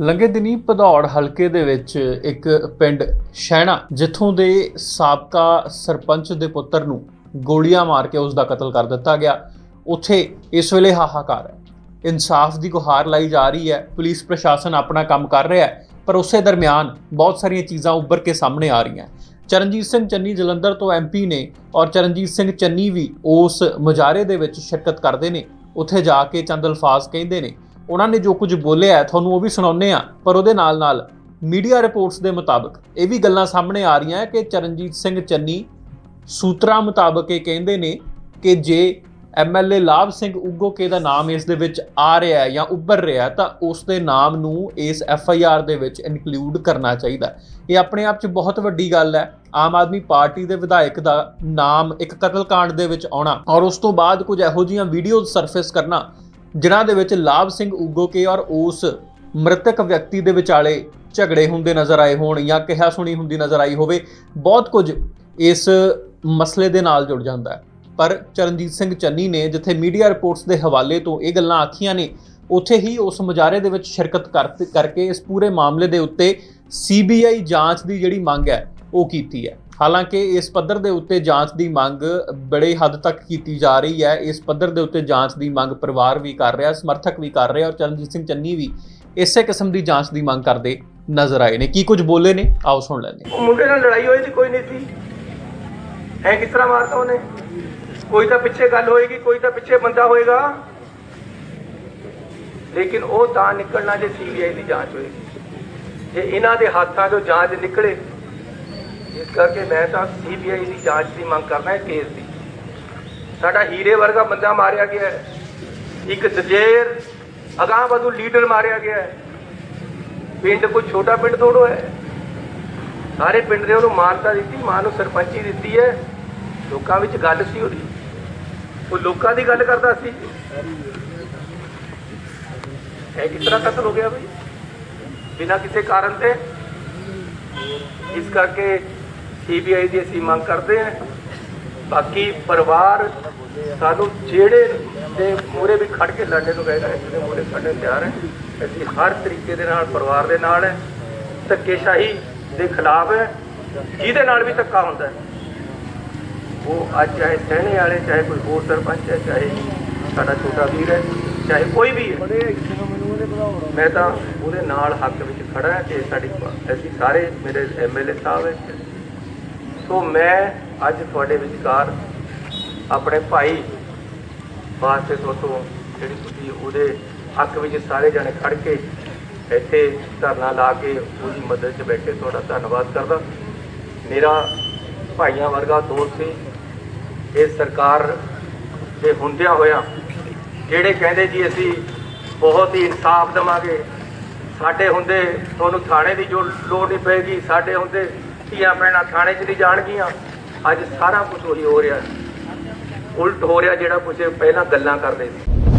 ਲੰਘੇ ਦਿਨੀ ਭਦੌੜ ਹਲਕੇ ਦੇ ਵਿੱਚ ਇੱਕ ਪਿੰਡ ਸ਼ੈਣਾ ਜਿੱਥੋਂ ਦੇ ਸਾਬਕਾ ਸਰਪੰਚ ਦੇ ਪੁੱਤਰ ਨੂੰ ਗੋਲੀਆਂ ਮਾਰ ਕੇ ਉਸ ਦਾ ਕਤਲ ਕਰ ਦਿੱਤਾ ਗਿਆ। ਉੱਥੇ ਇਸ ਵੇਲੇ ਹਾਹਾਕਾਰ ਹੈ। ਇਨਸਾਫ ਦੀ ਗੁਹਾਰ ਲਾਈ ਜਾ ਰਹੀ ਹੈ। ਪੁਲਿਸ ਪ੍ਰਸ਼ਾਸਨ ਆਪਣਾ ਕੰਮ ਕਰ ਰਿਹਾ ਹੈ, ਪਰ ਉਸੇ ਦਰਮਿਆਨ ਬਹੁਤ ਸਾਰੀਆਂ ਚੀਜ਼ਾਂ ਉੱਭਰ ਕੇ ਸਾਹਮਣੇ ਆ ਰਹੀਆਂ। ਚਰਨਜੀਤ ਸਿੰਘ ਚੰਨੀ ਜਲੰਧਰ ਤੋਂ ਐਮਪੀ ਨੇ ਔਰ ਚਰਨਜੀਤ ਸਿੰਘ ਚੰਨੀ ਵੀ ਉਸ ਮੁਜ਼ਾਹਰੇ ਦੇ ਵਿੱਚ ਸ਼ਿਰਕਤ ਕਰਦੇ ਨੇ। ਉੱਥੇ ਜਾ ਕੇ ਚੰਦ ਅਲਫਾਜ਼ ਕਹਿੰਦੇ ਨੇ ਉਹਨਾਂ ਨੇ ਜੋ ਕੁਝ ਬੋਲਿਆ ਤੁਹਾਨੂੰ ਉਹ ਵੀ ਸੁਣਾਉਂਦੇ ਆ ਪਰ ਉਹਦੇ ਨਾਲ ਨਾਲ ਮੀਡੀਆ ਰਿਪੋਰਟਸ ਦੇ ਮੁਤਾਬਕ ਇਹ ਵੀ ਗੱਲਾਂ ਸਾਹਮਣੇ ਆ ਰਹੀਆਂ ਕਿ ਚਰਨਜੀਤ ਸਿੰਘ ਚੰਨੀ ਸੂਤਰਾਂ ਮੁਤਾਬਕ ਇਹ ਕਹਿੰਦੇ ਨੇ ਕਿ ਜੇ ਐਮਐਲਏ ਲਾਭ ਸਿੰਘ ਉਗੋਕੇ ਦਾ ਨਾਮ ਇਸ ਦੇ ਵਿੱਚ ਆ ਰਿਹਾ ਹੈ ਜਾਂ ਉੱਭਰ ਰਿਹਾ ਤਾਂ ਉਸ ਦੇ ਨਾਮ ਨੂੰ ਇਸ ਐਫਆਈਆਰ ਦੇ ਵਿੱਚ ਇਨਕਲੂਡ ਕਰਨਾ ਚਾਹੀਦਾ ਇਹ ਆਪਣੇ ਆਪ 'ਚ ਬਹੁਤ ਵੱਡੀ ਗੱਲ ਹੈ। ਆਮ ਆਦਮੀ ਪਾਰਟੀ ਦੇ ਵਿਧਾਇਕ ਦਾ ਨਾਮ ਇੱਕ ਕਤਲकांड ਦੇ ਵਿੱਚ ਆਉਣਾ ਔਰ ਉਸ ਤੋਂ ਬਾਅਦ ਕੁਝ ਇਹੋ ਜਿਹੀਆਂ ਵੀਡੀਓਜ਼ ਸਰਫੇਸ ਕਰਨਾ ਜਿਨ੍ਹਾਂ ਦੇ ਵਿੱਚ ਲਾਭ ਸਿੰਘ ਉਗੋਕੇ ਔਰ ਉਸ ਮ੍ਰਿਤਕ ਵਿਅਕਤੀ ਦੇ ਵਿਚਾਲੇ ਝਗੜੇ ਹੁੰਦੇ ਨਜ਼ਰ ਆਏ ਹੋਣ ਜਾਂ ਕਿਹਾ ਸੁਣੀ ਹੁੰਦੀ ਨਜ਼ਰ ਆਈ ਹੋਵੇ, ਬਹੁਤ ਕੁਝ ਇਸ ਮਸਲੇ ਦੇ ਨਾਲ ਜੁੜ ਜਾਂਦਾ ਹੈ। ਪਰ ਚਰਨਜੀਤ ਸਿੰਘ ਚੰਨੀ ਨੇ ਜਿੱਥੇ ਮੀਡੀਆ ਰਿਪੋਰਟਸ ਦੇ ਹਵਾਲੇ ਤੋਂ ਇਹ ਗੱਲਾਂ ਆਖੀਆਂ ਨੇ, ਉੱਥੇ ਹੀ ਉਸ ਮੁਜ਼ਾਹਰੇ ਦੇ ਵਿੱਚ ਸ਼ਿਰਕਤ ਕਰ- ਕਰਕੇ ਇਸ ਪੂਰੇ ਮਾਮਲੇ ਦੇ ਉੱਤੇ ਸੀਬੀਆਈ ਜਾਂਚ ਦੀ ਜਿਹੜੀ ਮੰਗ ਹੈ, ਉਹ ਕੀਤੀ ਹੈ। ਹਾਲਾਂਕਿ ਇਸ ਪੱਧਰ ਦੇ ਉੱਤੇ ਜਾਂਚ ਦੀ ਮੰਗ ਬੜੇ ਹੱਦ ਤੱਕ ਕੀਤੀ ਜਾ ਰਹੀ ਹੈ। ਇਸ ਪੱਧਰ ਦੇ ਉੱਤੇ ਜਾਂਚ ਦੀ ਮੰਗ ਪਰਿਵਾਰ ਵੀ ਕਰ ਰਿਹਾ, ਸਮਰਥਕ ਵੀ ਕਰ ਰਿਹਾ ਔਰ ਚਰਨਜੀਤ ਸਿੰਘ ਚੰਨੀ ਵੀ ਇਸੇ ਕਿਸਮ ਦੀ ਜਾਂਚ ਦੀ ਮੰਗ ਕਰਦੇ ਨਜ਼ਰ ਆਏ ਨੇ। ਕੀ ਕੁਝ ਬੋਲੇ ਨੇ? ਆਓ ਸੁਣ ਲੈਂਦੇ ਉਹ ਮੁੰਡੇ ਨਾਲ ਲੜਾਈ ਹੋਈ ਸੀ ਕੋਈ ਨਹੀਂ ਸੀ। ਐ ਕਿਸ ਤਰ੍ਹਾਂ ਮਾਰਤਾ ਉਹਨੇ? ਕੋਈ ਤਾਂ ਪਿੱਛੇ ਗੱਲ ਹੋਏਗੀ, ਕੋਈ ਤਾਂ ਪਿੱਛੇ ਬੰਦਾ ਹੋਏਗਾ। ਲੇਕਿਨ ਉਹ ਤਾਂ ਨਿਕਲਣਾ ਜੇ ਸੀਬੀਆਈ ਦੀ ਜਾਂਚ ਹੋਏਗੀ। ਜੇ ਇਹਨਾਂ ਦੇ ਹੱਥਾਂ 'ਚੋਂ ਜਾਂਚ ਨਿਕਲੇ ਇਸ ਕਰਕੇ ਮੈਂ ਤਾਂ ਸੀਬੀਆਈ ਦੀ ਜਾਂਚ ਦੀ ਮੰਗ ਕਰਨਾ ਹੈ, ਕੇਸ ਦੀ। ਸਾਡਾ ਹੀਰੇ ਵਰਗਾ ਬੰਦਾ ਮਾਰਿਆ ਗਿਆ ਹੈ। ਇੱਕ ਦਲੇਰ ਅਗਾਂਹ ਵਧੂ ਲੀਡਰ ਮਾਰਿਆ ਗਿਆ ਹੈ। ਪਿੰਡ ਕੋਈ ਛੋਟਾ ਪਿੰਡ ਥੋੜੋ ਹੈ। ਸਾਰੇ ਪਿੰਡ ਦੇ ਉਹਨੂੰ ਮਾਨਤਾ ਦਿੱਤੀ, ਮਾਂ ਨੂੰ ਸਰਪੰਚੀ ਦਿੱਤੀ ਹੈ। ਲੋਕਾਂ ਵਿੱਚ ਗੱਲ ਸੀ ਉਹਦੀ। ਉਹ ਲੋਕਾਂ ਦੀ ਗੱਲ ਕਰਦਾ ਸੀ। ਇਹ ਕਿਸ ਤਰ੍ਹਾਂ ਕਤਲ ਹੋ ਗਿਆ ਬਈ? ਬਿਨਾਂ ਕਿਸੇ ਕਾਰਨ ਤੇ? ਇਸ ਕਰਕੇ ਸੀਬੀਆਈ ਦੀ ਅਸੀਂ ਮੰਗ ਕਰਦੇ ਹਾਂ। ਬਾਕੀ ਪਰਿਵਾਰ ਸਾਨੂੰ ਜਿਹੜੇ ਦੇ ਮੂਰੇ ਵੀ ਖੜ ਕੇ ਲੜਨੇ ਨੂੰ ਕਹੇਗਾ ਇਸ ਦੇ ਮੂਰੇ ਖੜਨੇ ਤਿਆਰ ਹੈ। ਅਸੀਂ ਹਰ ਤਰੀਕੇ ਦੇ ਨਾਲ ਪਰਿਵਾਰ ਦੇ ਨਾਲ ਹੈ। ਧੱਕੇਸ਼ਾਹੀ ਦੇ ਖਿਲਾਫ ਹੈ। ਜਿਹਦੇ ਨਾਲ ਵੀ ਧੱਕਾ ਹੁੰਦਾ ਹੈ। ਉਹ ਅੱਜ ਚਾਹੇ ਸਹਿਣੇ ਵਾਲੇ, ਚਾਹੇ ਕੋਈ ਹੋਰ ਸਰਪੰਚ ਹੈ, ਚਾਹੇ ਸਾਡਾ ਛੋਟਾ ਵੀਰ ਹੈ, ਚਾਹੇ ਕੋਈ ਵੀ ਹੈ। ਮੈਂ ਤਾਂ ਉਹਦੇ ਨਾਲ ਹੱਕ ਵਿੱਚ ਖੜਾ ਹਾਂ ਤੇ ਸਾਡੀ ਅਸੀਂ ਸਾਰੇ ਮੇਰੇ ਐਮਐਲਏ ਸਾਹਿਬ ਹੈ ਸੋ ਮੈਂ ਅੱਜ ਤੁਹਾਡੇ ਵਿਚਕਾਰ ਆਪਣੇ ਭਾਈ ਵਾਸਤੇ ਤੋਂ ਜਿਹੜੀ ਤੁਸੀਂ ਉਹਦੇ ਹੱਕ ਵਿੱਚ ਸਾਰੇ ਜਣੇ ਖੜ ਕੇ ਇੱਥੇ ਧਰਨਾ ਲਾ ਕੇ ਉਹਦੀ ਮਦਦ 'ਚ ਬੈਠੇ, ਤੁਹਾਡਾ ਧੰਨਵਾਦ ਕਰਦਾ। ਮੇਰਾ ਭਾਈਆਂ ਵਰਗਾ ਦੋਸਤ ਸੀ। ਇਹ ਸਰਕਾਰ ਦੇ ਹੁੰਦਿਆਂ ਹੋਇਆਂ ਜਿਹੜੇ ਕਹਿੰਦੇ ਜੀ ਅਸੀਂ ਬਹੁਤ ਹੀ ਇਨਸਾਫ ਦੇਵਾਂਗੇ, ਸਾਡੇ ਹੁੰਦੇ ਤੁਹਾਨੂੰ ਥਾਣੇ ਦੀ ਜੋ ਲੋੜ ਨਹੀਂ ਪਏਗੀ, ਸਾਡੇ ਹੁੰਦੇ ਧੀਆਂ ਭੈਣਾਂ ਥਾਣੇ 'ਚ ਨਹੀਂ ਜਾਣਗੀਆਂ। ਅੱਜ ਸਾਰਾ ਕੁਝ ਉਹੀ ਹੋ ਰਿਹਾ। ਉਲਟ ਹੋ ਰਿਹਾ ਜਿਹੜਾ ਕੁਝ ਪਹਿਲਾਂ ਗੱਲਾਂ ਕਰਦੇ ਸੀ।